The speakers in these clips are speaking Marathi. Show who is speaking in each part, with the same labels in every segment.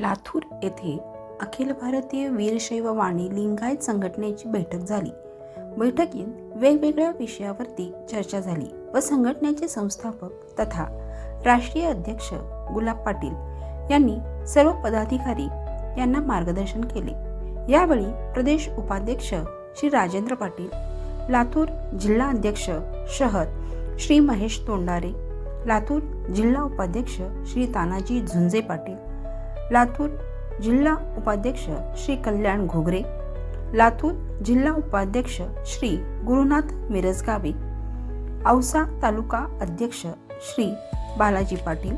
Speaker 1: लातूर येथे अखिल भारतीय वीरशैव वाणी लिंगायत संघटनेची बैठक झाली. बैठकीत वेगवेगळ्या विषयावरती चर्चा झाली व संघटनेचे संस्थापक तथा राष्ट्रीय अध्यक्ष गुलाब पाटील यांनी सर्व पदाधिकारी यांना मार्गदर्शन केले. यावेळी प्रदेश उपाध्यक्ष श्री राजेंद्र पाटील लातूर जिल्हा अध्यक्ष शहर श्री महेश तोंडारे लातूर जिल्हा उपाध्यक्ष श्री तानाजी झुंजे पाटील लातूर जिल्हा उपाध्यक्ष श्री कल्याण घोगरे लातूर जिल्हा उपाध्यक्ष श्री गुरुनाथ मिरजगावे औसा तालुका अध्यक्ष श्री बालाजी पाटील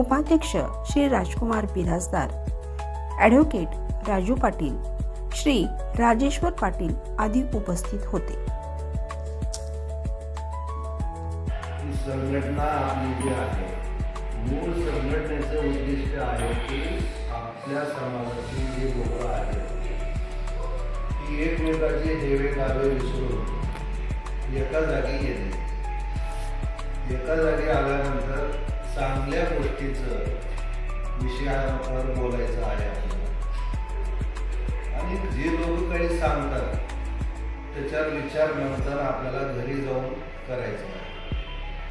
Speaker 1: उपाध्यक्ष श्री राजकुमार बिराजदार ॲडव्होकेट राजू पाटील श्री राजेश्वर पाटील आदी उपस्थित होते.
Speaker 2: संघटना आपली जी आहे मूळ संघटना गरजेचं आहे की आपल्या समाजाची जी लोकं आहेत ती एकमेकाचे हेवे दावे विसरून एका जागी येते एका जागी आल्यानंतर चांगल्या गोष्टीचं विषयावर बोलायचं आहे आपल्याला. आणि जे लोक काही सांगतात त्याच्यावर विचार नंतर आपल्याला घरी जाऊन करायचं आहे.